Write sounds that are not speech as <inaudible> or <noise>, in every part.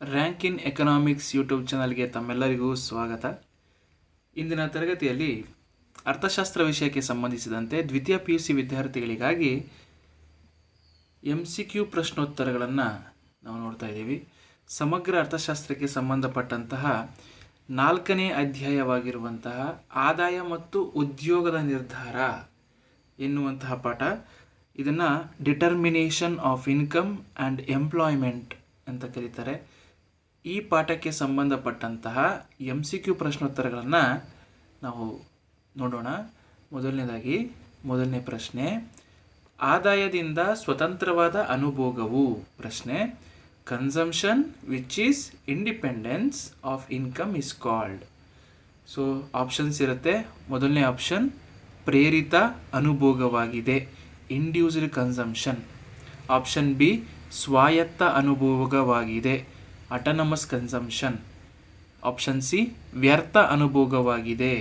Rank in economics YouTube ಚಾನಲ್ಗೆ ತಮ್ಮೆಲ್ಲರಿಗೂ ಸ್ವಾಗತ. ಇಂದಿನ ತರಗತಿಯಲ್ಲಿ ಅರ್ಥಶಾಸ್ತ್ರ ವಿಷಯಕ್ಕೆ ಸಂಬಂಧಿಸಿದಂತೆ ದ್ವಿತೀಯ ಪಿ ಯು ಸಿ ವಿದ್ಯಾರ್ಥಿಗಳಿಗಾಗಿ ಎಂ ಸಿ ಕ್ಯೂ ಪ್ರಶ್ನೋತ್ತರಗಳನ್ನು ನಾವು ನೋಡ್ತಾ ಇದ್ದೀವಿ. ಸಮಗ್ರ ಅರ್ಥಶಾಸ್ತ್ರಕ್ಕೆ ಸಂಬಂಧಪಟ್ಟಂತಹ ನಾಲ್ಕನೇ ಅಧ್ಯಾಯವಾಗಿರುವಂತಹ ಆದಾಯ ಮತ್ತು ಉದ್ಯೋಗದ ನಿರ್ಧಾರ ಎನ್ನುವಂತಹ ಪಾಠ. ಇದನ್ನು determination of income and employment ಅಂತ ಕರೀತಾರೆ. ಈ ಪಾಠಕ್ಕೆ ಸಂಬಂಧಪಟ್ಟಂತಹ ಎಂ ಸಿ ಕ್ಯೂ ಪ್ರಶ್ನೋತ್ತರಗಳನ್ನು ನಾವು ನೋಡೋಣ. ಮೊದಲನೇದಾಗಿ, ಮೊದಲನೇ ಪ್ರಶ್ನೆ, ಆದಾಯದಿಂದ ಸ್ವತಂತ್ರವಾದ ಅನುಭೋಗವು ಪ್ರಶ್ನೆ consumption which is independence of income is called so options ಇರುತ್ತೆ. ಮೊದಲನೇ ಆಪ್ಷನ್ ಪ್ರೇರಿತ ಅನುಭೋಗವಾಗಿದೆ ಇಂಡ್ಯೂಸ್ಡ್ ಕನ್ಸಂಪ್ಷನ್ ಆಪ್ಷನ್ ಬಿ ಸ್ವಾಯತ್ತ ಅನುಭೋಗವಾಗಿದೆ. ಅಟನಮಸ್ ಕನ್ಸಂಪ್ಷನ್ ಆಪ್ಷನ್ ಸಿ ವ್ಯರ್ಥ ಅನುಭೋಗವಾಗಿದೆ.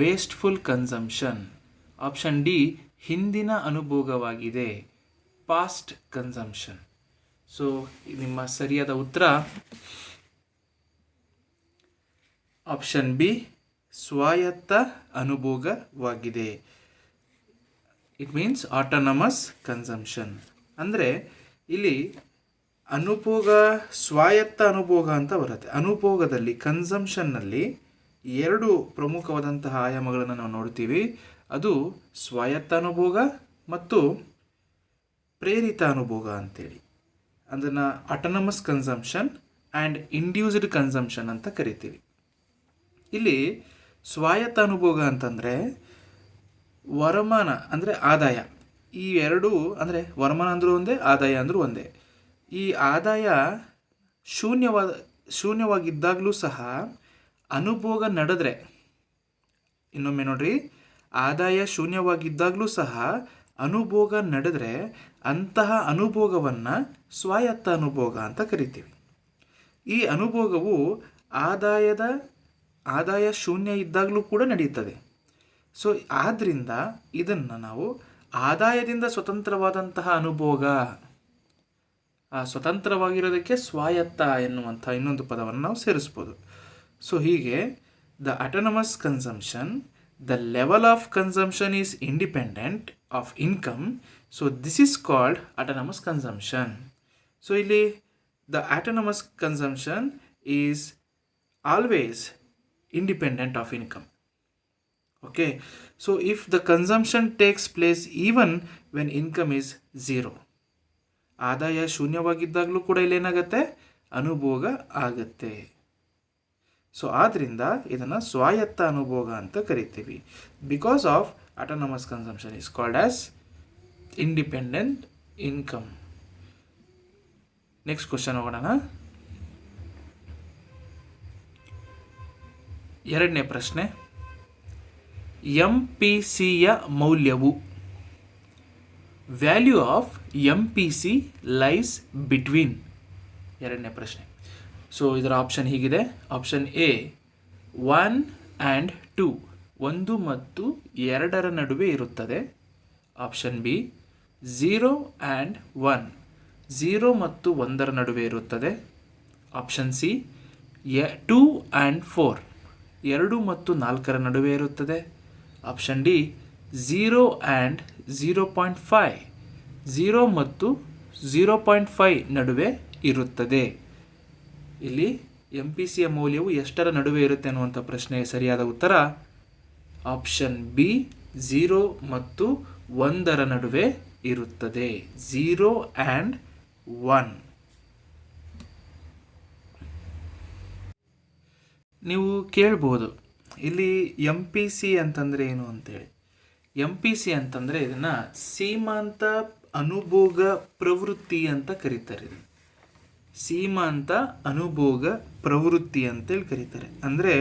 ವೇಸ್ಟ್ಫುಲ್ ಕನ್ಸಂಪ್ಷನ್ ಆಪ್ಷನ್ ಡಿ ಹಿಂದಿನ ಅನುಭೋಗವಾಗಿದೆ. ಪಾಸ್ಟ್ ಕನ್ಸಂಪ್ಷನ್ ಸೊ ನಿಮ್ಮ ಸರಿಯಾದ ಉತ್ತರ? ಆಪ್ಷನ್ ಬಿ ಸ್ವಾಯತ್ತ ಅನುಭೋಗವಾಗಿದೆ. ಇಟ್ ಮೀನ್ಸ್ ಆಟೋನಮಸ್ ಕನ್ಸಂಪ್ಷನ್ ಅಂದರೆ, ಇಲ್ಲಿ ಅನುಭೋಗ ಸ್ವಾಯತ್ತ ಅನುಭೋಗ ಅಂತ ಬರುತ್ತೆ. ಅನುಭೋಗದಲ್ಲಿ ಕನ್ಸಂಪ್ಷನ್ನಲ್ಲಿ ಎರಡು ಪ್ರಮುಖವಾದಂತಹ ಆಯಾಮಗಳನ್ನು ನಾವು ನೋಡ್ತೀವಿ. ಅದು ಸ್ವಾಯತ್ತ ಅನುಭೋಗ ಮತ್ತು ಪ್ರೇರಿತ ಅನುಭೋಗ ಅಂತೇಳಿ. ಅದನ್ನು autonomous consumption and induced consumption ಅಂತ ಕರಿತೀವಿ. ಇಲ್ಲಿ ಸ್ವಾಯತ್ತ ಅನುಭೋಗ ಅಂತಂದರೆ ವರಮಾನ, ಅಂದರೆ ಆದಾಯ. ಈ ಎರಡೂ ಅಂದರೆ ವರಮಾನ ಅಂದರೂ ಒಂದೇ, ಆದಾಯ ಅಂದರೂ ಒಂದೇ. ಈ ಆದಾಯ ಶೂನ್ಯವಾದ ಶೂನ್ಯವಾಗಿದ್ದಾಗಲೂ ಸಹ ಅನುಭೋಗ ನಡೆದ್ರೆ, ಇನ್ನೊಮ್ಮೆ ನೋಡ್ರಿ, ಆದಾಯ ಶೂನ್ಯವಾಗಿದ್ದಾಗಲೂ ಸಹ ಅನುಭೋಗ ನಡೆದ್ರೆ ಅಂತಹ ಅನುಭೋಗವನ್ನು ಸ್ವಾಯತ್ತ ಅನುಭೋಗ ಅಂತ ಕರಿತೀವಿ. ಈ ಅನುಭೋಗವು ಆದಾಯದ, ಆದಾಯ ಶೂನ್ಯ ಇದ್ದಾಗಲೂ ಕೂಡ ನಡೆಯುತ್ತದೆ ಸೊ ಆದ್ದರಿಂದ ಇದನ್ನು ನಾವು ಆದಾಯದಿಂದ ಸ್ವತಂತ್ರವಾದಂತಹ ಅನುಭೋಗ ಸ್ವತಂತ್ರವಾಗಿರೋದಕ್ಕೆ ಸ್ವಾಯತ್ತ ಎನ್ನುವಂಥ ಇನ್ನೊಂದು ಪದವನ್ನು ನಾವು ಸೇರಿಸ್ಬೋದು. ಸೊ ಹೀಗೆ the autonomous consumption the level of consumption is independent of income so this is called autonomous consumption so ಇಲ್ಲಿ the autonomous consumption is always independent of income okay so if the consumption takes place even when income is zero ಆದಾಯ ಶೂನ್ಯವಾಗಿದ್ದಾಗಲೂ ಕೂಡ ಇಲ್ಲೇನಾಗತ್ತೆ? ಅನುಭೋಗ ಆಗತ್ತೆ. So ಆದ್ದರಿಂದ ಇದನ್ನು ಸ್ವಾಯತ್ತ ಅನುಭೋಗ ಅಂತ ಕರಿತೀವಿ. Because of autonomous consumption is called as independent income next question ಹೋಗೋಣ ಎರಡನೇ ಪ್ರಶ್ನೆ. ಎಂ ಪಿ ಸಿಯ ಮೌಲ್ಯವು value of M P C lies between ಎರಡನೇ ಪ್ರಶ್ನೆ. ಸೊ ಇದರ ಆಪ್ಷನ್ ಹೀಗಿದೆ. Option A one and two ಒಂದು ಮತ್ತು ಎರಡರ ನಡುವೆ ಇರುತ್ತದೆ. Option B zero and one zero ಮತ್ತು ಒಂದರ ನಡುವೆ ಇರುತ್ತದೆ. Option C a two and four ಎರಡು ಮತ್ತು ನಾಲ್ಕರ ನಡುವೆ ಇರುತ್ತದೆ. Option D zero and zero point five zero ಮತ್ತು ಝೀರೋ ಪಾಯಿಂಟ್ ಫೈ ನಡುವೆ ಇರುತ್ತದೆ. ಇಲ್ಲಿ ಎಂ ಪಿ ಸಿಯ ಮೌಲ್ಯವು ಎಷ್ಟರ ನಡುವೆ ಇರುತ್ತೆ ಅನ್ನುವಂಥ ಪ್ರಶ್ನೆಯ ಸರಿಯಾದ ಉತ್ತರ ಆಪ್ಷನ್ ಬಿ ಝೀರೋ ಮತ್ತು ಒಂದರ ನಡುವೆ ಇರುತ್ತದೆ. Zero and one. ನೀವು ಕೇಳ್ಬೋದು. ಇಲ್ಲಿ ಎಂ ಪಿ ಸಿ ಅಂತಂದರೆ ಏನು ಅಂತೇಳಿ. ಎಂ ಪಿ ಸಿ ಅಂತಂದರೆ ಇದನ್ನು ಸೀಮಾಂತ ಅನುಭೋಗ ಪ್ರವೃತ್ತಿ ಅಂತ ಕರೀತಾರೆ ಸೀಮಾಂತ ಅನುಭೋಗ ಪ್ರವೃತ್ತಿ ಅಂತೇಳಿ ಕರೀತಾರೆ. ಅಂದರೆ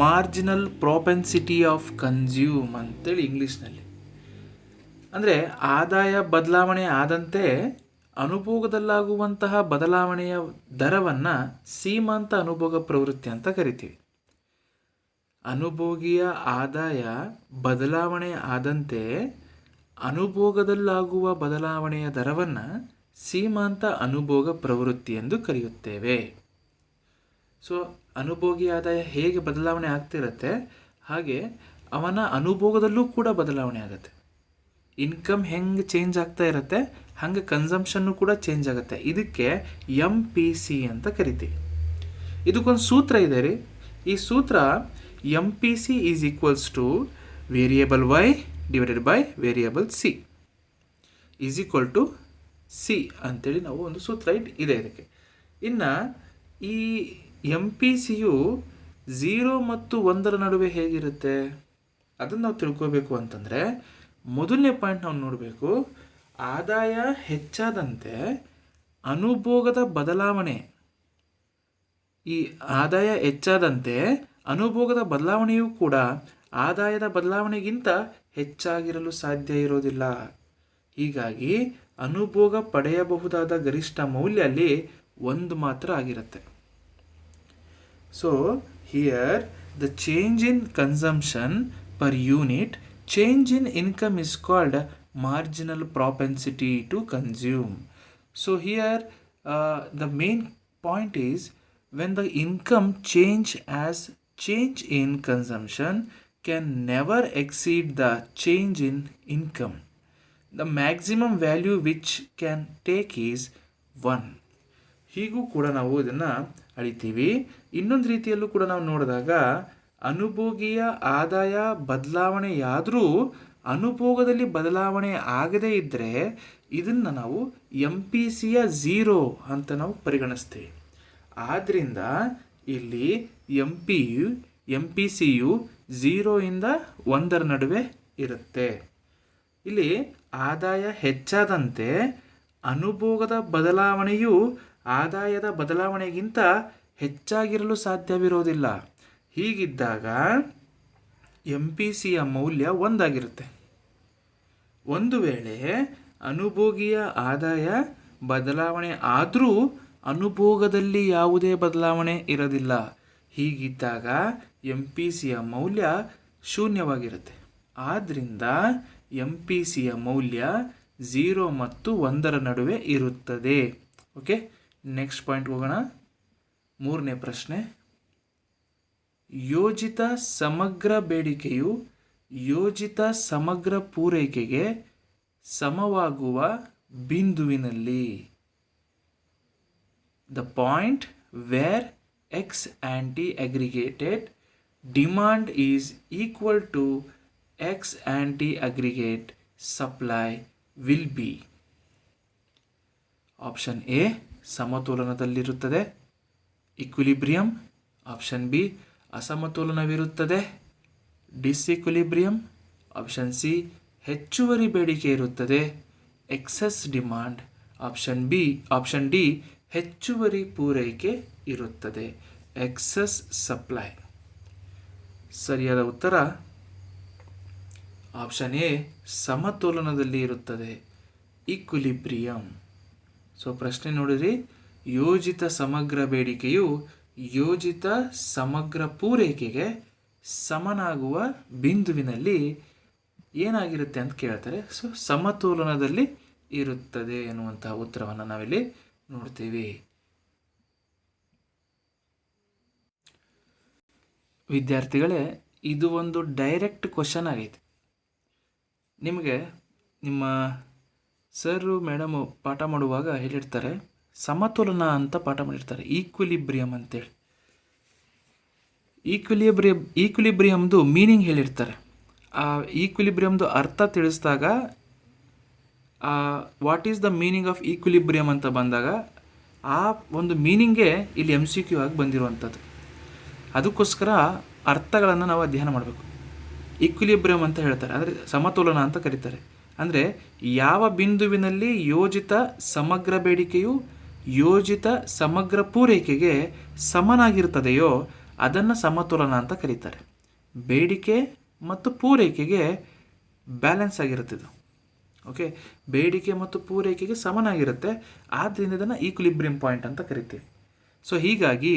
ಮಾರ್ಜಿನಲ್ ಪ್ರಾಪೆನ್ಸಿಟಿ ಆಫ್ ಕನ್ಸ್ಯೂಮ್ ಅಂತೇಳಿ ಇಂಗ್ಲೀಷ್ನಲ್ಲಿ. ಅಂದರೆ ಆದಾಯ ಬದಲಾವಣೆ ಆದಂತೆ ಅನುಭೋಗದಲ್ಲಾಗುವಂತಹ ಬದಲಾವಣೆಯ ದರವನ್ನು ಸೀಮಾಂತ ಅನುಭೋಗ ಪ್ರವೃತ್ತಿ ಅಂತ ಕರಿತೀವಿ. ಅನುಭೋಗಿಯ ಆದಾಯ ಬದಲಾವಣೆ ಆದಂತೆ ಅನುಭೋಗದಲ್ಲಾಗುವ ಬದಲಾವಣೆಯ ದರವನ್ನು ಸೀಮಾಂತ ಅನುಭೋಗ ಪ್ರವೃತ್ತಿ ಎಂದು ಕರೆಯುತ್ತೇವೆ. ಸೊ ಅನುಭೋಗಿ ಆದಾಯ ಹೇಗೆ ಬದಲಾವಣೆ ಆಗ್ತಿರತ್ತೆ? ಹಾಗೆ ಅವನ ಅನುಭೋಗದಲ್ಲೂ ಕೂಡ ಬದಲಾವಣೆ ಆಗುತ್ತೆ. ಇನ್ಕಮ್ ಹೆಂಗೆ ಚೇಂಜ್ ಆಗ್ತಾ ಇರುತ್ತೆ? ಹಾಗೆ ಕನ್ಸಂಪ್ಷನ್ನು ಕೂಡ ಚೇಂಜ್ ಆಗುತ್ತೆ. ಇದಕ್ಕೆ ಎಂ ಪಿ ಸಿ ಅಂತ ಕರಿತೀವಿ. ಇದಕ್ಕೊಂದು ಸೂತ್ರ ಇದೆ ರೀ. ಈ ಸೂತ್ರ M P C is equals to variable Y divided by variable C is equal to C ಅಂತೇಳಿ ನಾವು ಒಂದು ಸೂತ್ರ ಇದೆ ಇದಕ್ಕೆ. ಇನ್ನು ಈ ಎಂ ಪಿ ಸಿಯು ಝೀರೋ ಮತ್ತು ಒಂದರ ನಡುವೆ ಹೇಗಿರುತ್ತೆ? ಅದನ್ನು ನಾವು ತಿಳ್ಕೋಬೇಕು ಅಂತಂದರೆ ಮೊದಲನೇ ಪಾಯಿಂಟ್ ನಾವು ನೋಡಬೇಕು, ಆದಾಯ ಹೆಚ್ಚಾದಂತೆ ಅನುಭೋಗದ ಬದಲಾವಣೆ. ಈ ಆದಾಯ ಹೆಚ್ಚಾದಂತೆ ಅನುಭೋಗದ ಬದಲಾವಣೆಯೂ ಕೂಡ ಆದಾಯದ ಬದಲಾವಣೆಗಿಂತ ಹೆಚ್ಚಾಗಿರಲು ಸಾಧ್ಯ ಇರೋದಿಲ್ಲ. ಹೀಗಾಗಿ ಅನುಭೋಗ ಪಡೆಯಬಹುದಾದ ಗರಿಷ್ಠ ಮೌಲ್ಯ ಅಲ್ಲಿ ಒಂದು ಮಾತ್ರ ಆಗಿರುತ್ತೆ. So here the change in consumption per unit change in income is called marginal propensity to consume so here the main point is when the income change as change in consumption can never exceed the change in income. The maximum value which can take is 1 ಹೀಗೂ ಕೂಡ ನಾವು ಇದನ್ನು ಅಳಿತೀವಿ. ಇನ್ನೊಂದು ರೀತಿಯಲ್ಲೂ ಕೂಡ ನಾವು ನೋಡಿದಾಗ, ಅನುಭೋಗಿಯ ಆದಾಯ ಬದಲಾವಣೆಯಾದರೂ ಅನುಭೋಗದಲ್ಲಿ ಬದಲಾವಣೆ ಆಗದೇ ಇದ್ದರೆ ಇದನ್ನು ನಾವು ಎಂ ಪಿ ಸಿಯ ಝೀರೋ ಅಂತ ನಾವು ಪರಿಗಣಿಸ್ತೀವಿ. ಆದ್ದರಿಂದ ಇಲ್ಲಿ M P U M P ಸಿಯು ಝೀರೋಯಿಂದ ಒಂದರ ನಡುವೆ ಇರುತ್ತೆ. ಇಲ್ಲಿ ಆದಾಯ ಹೆಚ್ಚಾದಂತೆ ಅನುಭೋಗದ ಬದಲಾವಣೆಯು ಆದಾಯದ ಬದಲಾವಣೆಗಿಂತ ಹೆಚ್ಚಾಗಿರಲು ಸಾಧ್ಯವಿರೋದಿಲ್ಲ. ಹೀಗಿದ್ದಾಗ ಎಂ ಪಿ ಸಿಯ ಮೌಲ್ಯ ಒಂದಾಗಿರುತ್ತೆ. ಒಂದು ವೇಳೆ ಅನುಭೋಗಿಯ ಆದಾಯ ಬದಲಾವಣೆ ಆದರೂ ಅನುಭೋಗದಲ್ಲಿ ಯಾವುದೇ ಬದಲಾವಣೆ ಇರೋದಿಲ್ಲ. ಹೀಗಿದ್ದಾಗ ಎಂ ಪಿ ಸಿಯ ಮೌಲ್ಯ ಶೂನ್ಯವಾಗಿರುತ್ತೆ. ಆದ್ದರಿಂದ ಎಂ ಪಿ ಸಿಯ ಮೌಲ್ಯ ಝೀರೋ ಮತ್ತು ಒಂದರ ನಡುವೆ ಇರುತ್ತದೆ. ಓಕೆ? ನೆಕ್ಸ್ಟ್ ಪಾಯಿಂಟ್ ಹೋಗೋಣ. ಮೂರನೇ ಪ್ರಶ್ನೆ. ಯೋಜಿತ ಸಮಗ್ರ ಬೇಡಿಕೆಯು ಯೋಜಿತ ಸಮಗ್ರ ಪೂರೈಕೆಗೆ ಸಮವಾಗುವ ಬಿಂದುವಿನಲ್ಲಿ. The point where anti aggregated demand equal to X anti aggregate supply will be option A ಸಮತೋಲನದಲ್ಲಿರುತ್ತದೆ. Equilibrium option B ಅಸಮತೋಲನವಿರುತ್ತದೆ. ಡಿಸ್ಇಕ್ವಿಲಿಬ್ರಿಯಂ ಆಪ್ಷನ್ ಸಿ ಹೆಚ್ಚುವರಿ ಬೇಡಿಕೆ ಇರುತ್ತದೆ excess demand option B option D ಹೆಚ್ಚುವರಿ ಪೂರೈಕೆ ಇರುತ್ತದೆ. ಎಕ್ಸಸ್ ಸಪ್ಲೈ ಸರಿಯಾದ ಉತ್ತರ? ಆಪ್ಷನ್ ಎ ಸಮತೋಲನದಲ್ಲಿ ಇರುತ್ತದೆ. ಇಕ್ವಿಲಿಬ್ರಿಯಂ ಸೊ ಪ್ರಶ್ನೆ ನೋಡಿರಿ. ಯೋಜಿತ ಸಮಗ್ರ ಬೇಡಿಕೆಯು ಯೋಜಿತ ಸಮಗ್ರ ಪೂರೈಕೆಗೆ ಸಮನಾಗುವ ಬಿಂದುವಿನಲ್ಲಿ ಏನಾಗಿರುತ್ತೆ ಅಂತ ಕೇಳ್ತಾರೆ. ಸೊ ಸಮತೋಲನದಲ್ಲಿ ಇರುತ್ತದೆ ಎನ್ನುವಂತಹ ಉತ್ತರವನ್ನು ನಾವಿಲ್ಲಿ ನೋಡ್ತೀವಿ. ವಿದ್ಯಾರ್ಥಿಗಳೇ, ಇದು ಒಂದು ಡೈರೆಕ್ಟ್ ಕ್ವಶನ್ ಆಗೈತೆ. ನಿಮಗೆ ನಿಮ್ಮ ಸರು ಮೇಡಮು ಪಾಠ ಮಾಡುವಾಗ ಹೇಳಿರ್ತಾರೆ, ಸಮತೋಲನ ಅಂತ ಪಾಠ ಮಾಡಿರ್ತಾರೆ ಈಕ್ವಿಲಿಬ್ರಿಯಮ್ ಅಂತೇಳಿ. ಈಕ್ವಿಲಿಬ್ರಿಯಮ್ ಈಕ್ವಿಲಿಬ್ರಿಯಮ್ದು ಮೀನಿಂಗ್ ಹೇಳಿರ್ತಾರೆ. ಆ ಈಕ್ವಿಲಿಬ್ರಿಯಮ್ದು ಅರ್ಥ ತಿಳಿಸಿದಾಗ what is the meaning of equilibrium ಅಂತ ಬಂದಾಗ, ಆ ಒಂದು ಮೀನಿಂಗೆ ಇಲ್ಲಿ ಎಂ ಸಿ ಕ್ಯೂ ಆಗಿ ಬಂದಿರುವಂಥದ್ದು. ಅದಕ್ಕೋಸ್ಕರ ಅರ್ಥಗಳನ್ನು ನಾವು ಅಧ್ಯಯನ ಮಾಡಬೇಕು. ಈಕ್ವಿಲಿಬ್ರಿಯಮ್ ಅಂತ ಹೇಳ್ತಾರೆ, ಅಂದರೆ ಸಮತೋಲನ ಅಂತ ಕರೀತಾರೆ. ಅಂದರೆ ಯಾವ ಬಿಂದುವಿನಲ್ಲಿ ಯೋಜಿತ ಸಮಗ್ರ ಬೇಡಿಕೆಯು ಯೋಜಿತ ಸಮಗ್ರ ಪೂರೈಕೆಗೆ ಸಮನಾಗಿರ್ತದೆಯೋ ಅದನ್ನು ಸಮತೋಲನ ಅಂತ ಕರೀತಾರೆ. ಬೇಡಿಕೆ ಮತ್ತು ಪೂರೈಕೆಗೆ ಬ್ಯಾಲೆನ್ಸ್ ಆಗಿರುತ್ತೆ ಇದು ಓಕೆ ಬೇಡಿಕೆ ಮತ್ತು ಪೂರೈಕೆಗೆ ಸಮನಾಗಿರುತ್ತೆ. ಆದ್ದರಿಂದ ಇದನ್ನು ಈಕ್ವಿಲಿಬ್ರಿಯಂ ಪಾಯಿಂಟ್ ಅಂತ ಕರಿತೀವಿ. ಸೊ ಹೀಗಾಗಿ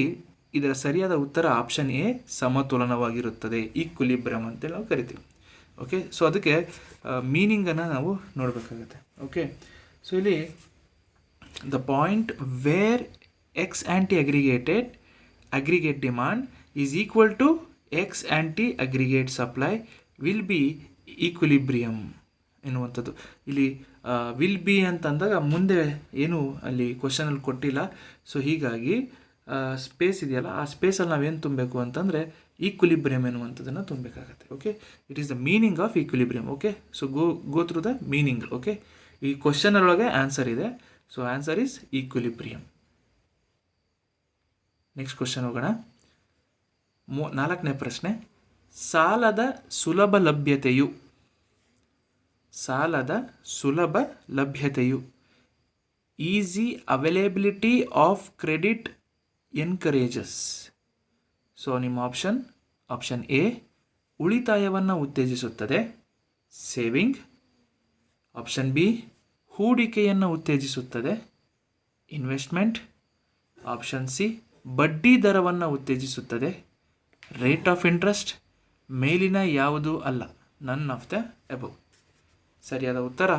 ಇದರ ಸರಿಯಾದ ಉತ್ತರ ಆಪ್ಷನ್ ಎ ಸಮತೋಲನವಾಗಿರುತ್ತದೆ. ಈಕ್ವಿಲಿಬ್ರಿಯಂ ಅಂತೇಳಿ ನಾವು ಕರಿತೀವಿ. ಓಕೆ ಸೊ ಅದಕ್ಕೆ ಮೀನಿಂಗನ್ನು ನಾವು ನೋಡಬೇಕಾಗುತ್ತೆ. ಓಕೆ ಸೊ ಇಲ್ಲಿ the point where X anti aggregated aggregate demand is equal to X anti aggregate supply will be equilibrium ಎನ್ನುವಂಥದ್ದು. ಇಲ್ಲಿ ವಿಲ್ ಬಿ ಅಂತಂದಾಗ ಮುಂದೆ ಏನು ಅಲ್ಲಿ ಕ್ವಶನಲ್ಲಿ ಕೊಟ್ಟಿಲ್ಲ. ಸೊ ಹೀಗಾಗಿ ಸ್ಪೇಸ್ ಇದೆಯಲ್ಲ, ಆ ಸ್ಪೇಸಲ್ಲಿ ನಾವೇನು ತುಂಬಬೇಕು ಅಂತಂದರೆ ಈಕ್ವಿಲಿಬ್ರಿಯಮ್ ಎನ್ನುವಂಥದ್ದನ್ನು ತುಂಬಬೇಕಾಗತ್ತೆ okay it is the meaning of equilibrium okay so go go through the meaning okay ಈ ಕ್ವಶನರೊಳಗೆ ಆನ್ಸರ್ ಇದೆ. So answer is equilibrium next question ಹೋಗೋಣ. ಮೂ, ನಾಲ್ಕನೇ ಪ್ರಶ್ನೆ. ಸಾಲದ ಸುಲಭ ಲಭ್ಯತೆಯು ಸಾಲದ ಸುಲಭ ಲಭ್ಯತೆಯು. Easy availability of credit encourages. So, ನಿಮ್ಮ ಆಪ್ಷನ್ ಆಪ್ಷನ್ ಎ, ಉಳಿತಾಯವನ್ನು ಉತ್ತೇಜಿಸುತ್ತದೆ. ಸೇವಿಂಗ್. ಆಪ್ಷನ್ ಬಿ, ಹೂಡಿಕೆಯನ್ನು ಉತ್ತೇಜಿಸುತ್ತದೆ. ಇನ್ವೆಸ್ಟ್ಮೆಂಟ್. ಆಪ್ಷನ್ ಸಿ, ಬಡ್ಡಿ ದರವನ್ನು ಉತ್ತೇಜಿಸುತ್ತದೆ. Rate of interest. ಮೇಲಿನ ಯಾವುದು ಅಲ್ಲ. ನನ್ ಆಫ್ ದ ಎಬವ್ ಸರಿಯಾದ ಉತ್ತರ?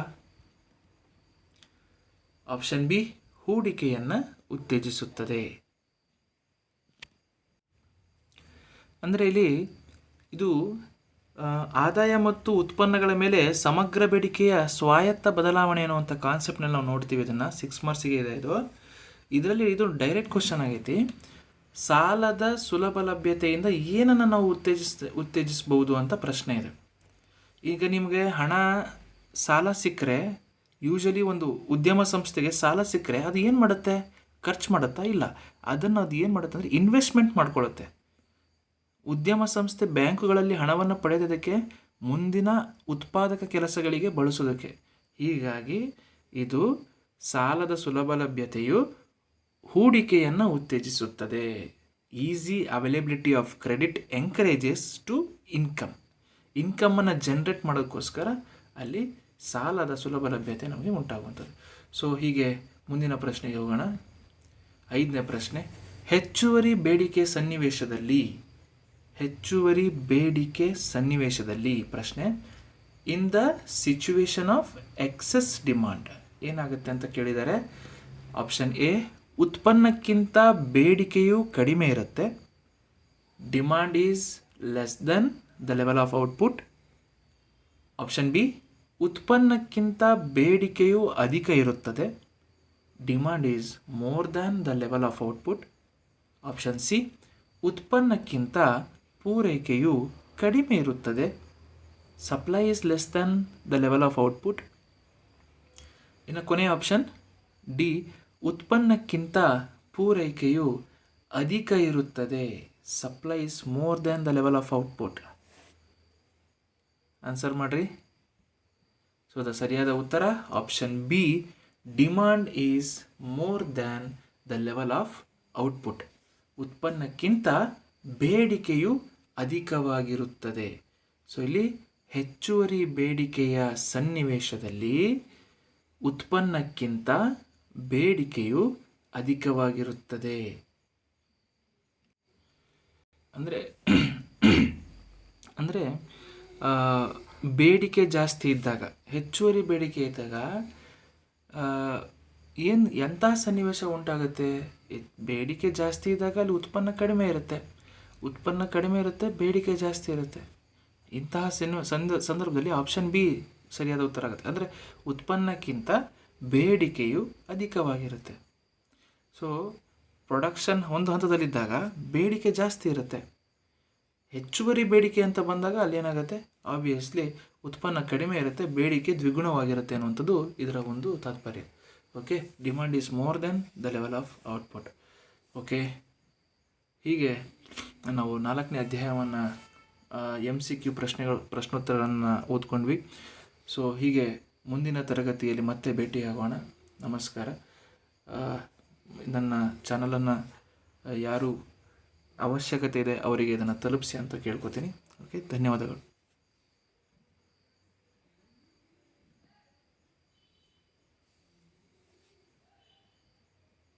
ಆಪ್ಷನ್ ಬಿ ಹೂಡಿಕೆಯನ್ನು ಉತ್ತೇಜಿಸುತ್ತದೆ. ಅಂದರೆ ಇಲ್ಲಿ ಇದು ಆದಾಯ ಮತ್ತು ಉತ್ಪನ್ನಗಳ ಮೇಲೆ ಸಮಗ್ರ ಬೇಡಿಕೆಯ ಸ್ವಾಯತ್ತ ಬದಲಾವಣೆ ಅನ್ನುವಂಥ ಕಾನ್ಸೆಪ್ಟ್ನಲ್ಲಿ ನಾವು ನೋಡ್ತೀವಿ ಇದನ್ನು. ಸಿಕ್ಸ್ ಮಾರ್ಕ್ಸಿಗೆ ಇದೆ ಇದು. ಇದರಲ್ಲಿ ಇದು ಡೈರೆಕ್ಟ್ ಕ್ವಶನ್ ಆಗೈತಿ. ಸಾಲದ ಸುಲಭ ಲಭ್ಯತೆಯಿಂದ ಏನನ್ನು ನಾವು ಉತ್ತೇಜಿಸ್ ಉತ್ತೇಜಿಸ್ಬೋದು ಅಂತ ಪ್ರಶ್ನೆ ಇದೆ. ಈಗ ನಿಮಗೆ ಹಣ ಸಾಲ ಸಿಕ್ಕರೆ ಯೂಶಲಿ ಒಂದು ಉದ್ಯಮ ಸಂಸ್ಥೆಗೆ ಸಾಲ ಸಿಕ್ಕರೆ ಅದು ಏನು ಮಾಡುತ್ತೆ? ಖರ್ಚು ಮಾಡುತ್ತಾ ಇಲ್ಲ. ಅದನ್ನು ಅದು ಏನು ಮಾಡುತ್ತೆ ಅಂದರೆ ಇನ್ವೆಸ್ಟ್ಮೆಂಟ್ ಮಾಡ್ಕೊಳ್ಳುತ್ತೆ ಉದ್ಯಮ ಸಂಸ್ಥೆ ಬ್ಯಾಂಕುಗಳಲ್ಲಿ ಹಣವನ್ನು ಪಡೆಯೋದಕ್ಕೆ ಮುಂದಿನ ಉತ್ಪಾದಕ ಕೆಲಸಗಳಿಗೆ ಬಳಸೋದಕ್ಕೆ. ಹೀಗಾಗಿ ಇದು ಸಾಲದ ಸುಲಭ ಲಭ್ಯತೆಯು ಹೂಡಿಕೆಯನ್ನು ಉತ್ತೇಜಿಸುತ್ತದೆ. Easy availability of credit encourages to income ಇನ್ಕಮನ್ನು generate ಮಾಡೋದಕ್ಕೋಸ್ಕರ ಅಲ್ಲಿ ಸಾಲದ ಸುಲಭ ಲಭ್ಯತೆ ನಮಗೆ ಉಂಟಾಗುವಂಥದ್ದು. ಸೊ ಹೀಗೆ ಮುಂದಿನ ಪ್ರಶ್ನೆಗೆ ಹೋಗೋಣ. ಐದನೇ ಪ್ರಶ್ನೆ, ಹೆಚ್ಚುವರಿ ಬೇಡಿಕೆ ಸನ್ನಿವೇಶದಲ್ಲಿ, ಹೆಚ್ಚುವರಿ ಬೇಡಿಕೆ ಸನ್ನಿವೇಶದಲ್ಲಿ ಪ್ರಶ್ನೆ in the situation of excess demand ಏನಾಗುತ್ತೆ ಅಂತ ಕೇಳಿದ್ದಾರೆ ಆಪ್ಷನ್ ಎ ಉತ್ಪನ್ನಕ್ಕಿಂತ ಬೇಡಿಕೆಯು ಕಡಿಮೆ ಇರುತ್ತೆ demand is less than the level of output option B ಉತ್ಪನ್ನಕ್ಕಿಂತ ಬೇಡಿಕೆಯು ಅಧಿಕ ಇರುತ್ತದೆ. Demand is more than the level of output option C ಉತ್ಪನ್ನಕ್ಕಿಂತ ಪೂರೈಕೆಯು ಕಡಿಮೆ ಇರುತ್ತದೆ. Supply is less than the level of output ಇನ್ನು ಕೊನೆಯ ಆಪ್ಷನ್ ಡಿ ಉತ್ಪನ್ನಕ್ಕಿಂತ ಪೂರೈಕೆಯು ಅಧಿಕ ಇರುತ್ತದೆ. Supply is more than the level of output answer ಮಾಡಿರಿ. ಸೊ ದ ಸರಿಯಾದ ಉತ್ತರ option B demand is more than the level of output ಉತ್ಪನ್ನಕ್ಕಿಂತ ಬೇಡಿಕೆಯು ಅಧಿಕವಾಗಿರುತ್ತದೆ. ಸೊ ಇಲ್ಲಿ ಹೆಚ್ಚುವರಿ ಬೇಡಿಕೆಯ ಸನ್ನಿವೇಶದಲ್ಲಿ ಉತ್ಪನ್ನಕ್ಕಿಂತ ಬೇಡಿಕೆಯು ಅಧಿಕವಾಗಿರುತ್ತದೆ. ಅಂದರೆ <coughs> ಅಂದರೆ ಬೇಡಿಕೆ ಜಾಸ್ತಿ ಇದ್ದಾಗ, ಹೆಚ್ಚುವರಿ ಬೇಡಿಕೆ ಇದ್ದಾಗ ಏನು ಎಂಥ ಸನ್ನಿವೇಶ ಉಂಟಾಗುತ್ತೆ? ಬೇಡಿಕೆ ಜಾಸ್ತಿ ಇದ್ದಾಗ ಅಲ್ಲಿ ಉತ್ಪನ್ನ ಕಡಿಮೆ ಇರುತ್ತೆ. ಉತ್ಪನ್ನ ಕಡಿಮೆ ಇರುತ್ತೆ, ಬೇಡಿಕೆ ಜಾಸ್ತಿ ಇರುತ್ತೆ. ಇಂತಹ ಸಂದ, ಸಂದರ್ಭದಲ್ಲಿ ಆಪ್ಷನ್ ಬಿ ಸರಿಯಾದ ಉತ್ತರ ಆಗುತ್ತೆ. ಅಂದರೆ ಉತ್ಪನ್ನಕ್ಕಿಂತ ಬೇಡಿಕೆಯು ಅಧಿಕವಾಗಿರುತ್ತೆ. ಸೊ ಪ್ರೊಡಕ್ಷನ್ ಒಂದು ಹಂತದಲ್ಲಿದ್ದಾಗ ಬೇಡಿಕೆ ಜಾಸ್ತಿ ಇರುತ್ತೆ. ಹೆಚ್ಚುವರಿ ಬೇಡಿಕೆ ಅಂತ ಬಂದಾಗ ಅಲ್ಲಿ ಏನಾಗುತ್ತೆ? ಆಬ್ವಿಯಸ್ಲಿ ಉತ್ಪನ್ನ ಕಡಿಮೆ ಇರುತ್ತೆ, ಬೇಡಿಕೆ ದ್ವಿಗುಣವಾಗಿರುತ್ತೆ ಅನ್ನುವಂಥದ್ದು ಇದರ ಒಂದು ತಾತ್ಪರ್ಯ. Okay demand is more than the level of output okay ಹೀಗೆ ನಾವು ನಾಲ್ಕನೇ ಅಧ್ಯಾಯವನ್ನು ಎಂ ಸಿ ಕ್ಯೂ ಪ್ರಶ್ನೆಗಳು, ಪ್ರಶ್ನೋತ್ತರಗಳನ್ನು ಓದ್ಕೊಂಡ್ವಿ. ಸೊ ಹೀಗೆ ಮುಂದಿನ ತರಗತಿಯಲ್ಲಿ ಮತ್ತೆ ಭೇಟಿಯಾಗೋಣ. ನಮಸ್ಕಾರ. ನನ್ನ ಚಾನಲನ್ನು, ಯಾರು ಅವಶ್ಯಕತೆ ಇದೆ ಅವರಿಗೆ ಇದನ್ನು ತಲುಪಿಸಿ ಅಂತ ಕೇಳ್ಕೊತೀನಿ. ಓಕೆ ಧನ್ಯವಾದಗಳು.